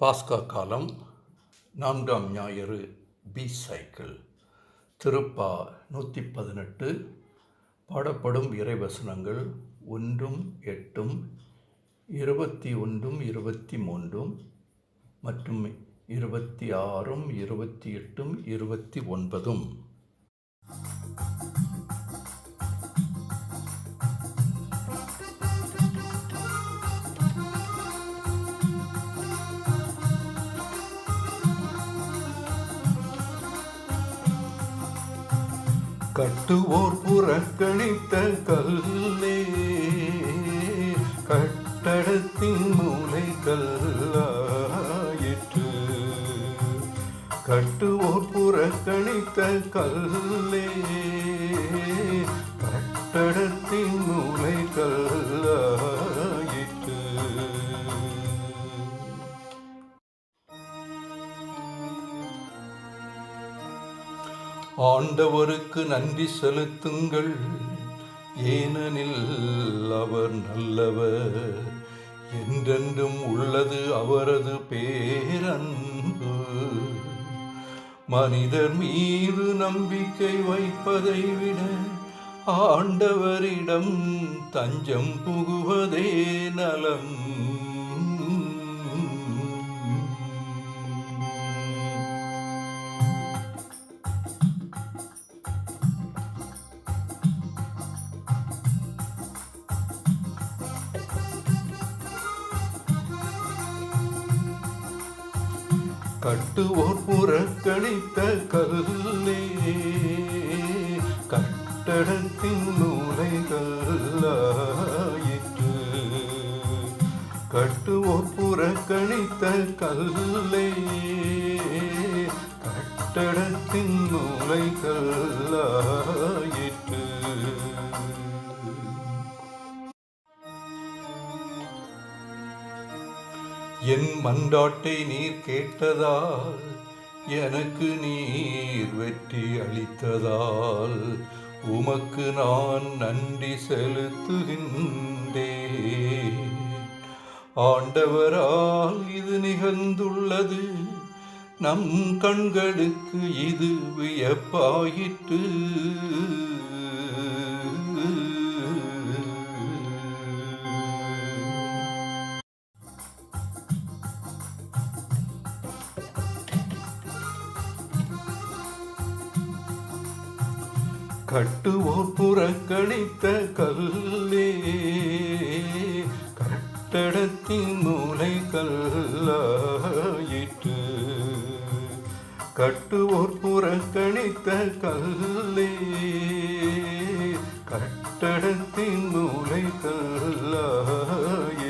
பாஸ்கா காலம் நான்காம் ஞாயிறு பி சைக்கிள். திருப்பா நூற்றி பதினெட்டு. பாடப்படும் இறைவசனங்கள் ஒன்றும் எட்டும் இருபத்தி ஒன்றும் இருபத்தி மூன்றும் மற்றும் இருபத்தி ஆறும் இருபத்தி எட்டும் இருபத்தி ஒன்பதும். கட்டுவோர் புறக்கணித்த கல்லே கட்டடத்தின் மூளை கல்லாயிற்று கட்டுவோர் புறக்கணித்த கல்லே கட்டட ஆண்டவருக்கு நன்றி செலுத்துங்கள். ஏனெனில் அவர் நல்லவர் என்றென்றும் உள்ளது அவரது பேரன்பு. மனிதர் மீது நம்பிக்கை வைப்பதை விட ஆண்டவரிடம் தஞ்சம் புகுவதே நலம் கட்டுவோர் புறக்கணித்த கல்லே கட்டடத்தின் மூலை கல்லாயிற்று கட்டுவோர் புறக்கணித்த கல்லே கட்டடத்தின் மூலை கல்லாயிற்று என் மன்றாட்டை நீர் கேட்டதால் எனக்கு நீர் வெற்றி அளித்ததால் உமக்கு நான் நன்றி செலுத்துகின்றேன். ஆண்டவரால் இது நிகழ்ந்துள்ளது. நம் கண்களுக்கு இது வியப்பாயிற்று. கட்டுவோர் புறக்கணித்த கல்லே. கட்டடத்தின் மூளை கல்லாயிற்று. கட்டுவோர் புறக்கணித்த கல்லே. கட்டடத்தின் மூளை கல்லாயிற்று.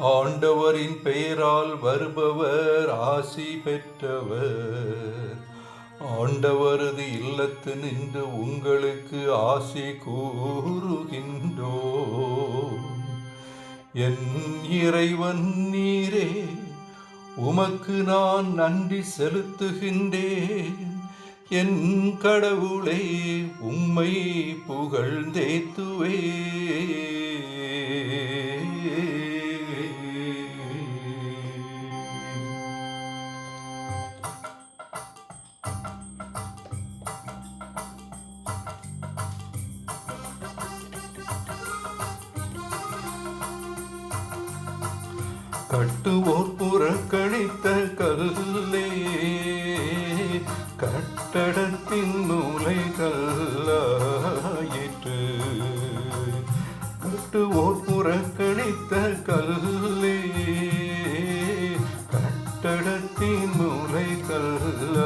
ஆண்டவரின் பெயரால் வருபவர் ஆசி பெற்றவர். ஆண்டவரது இல்லத்து நின்று உங்களுக்கு ஆசி கூறுகின்றோ. என் இறைவன் நீரே உமக்கு நான் நன்றி செலுத்துகின்றேன். என் கடவுளே உம்மை புகழ்ந்தேத்துவே கட்டுவோர் புறக்கணித்த கல்லே கட்டடத்தின் மூளை கல்லாயிற்று கட்டுவோர் புறக்கணித்த கல்லே கட்டடத்தின் மூளை கல்ல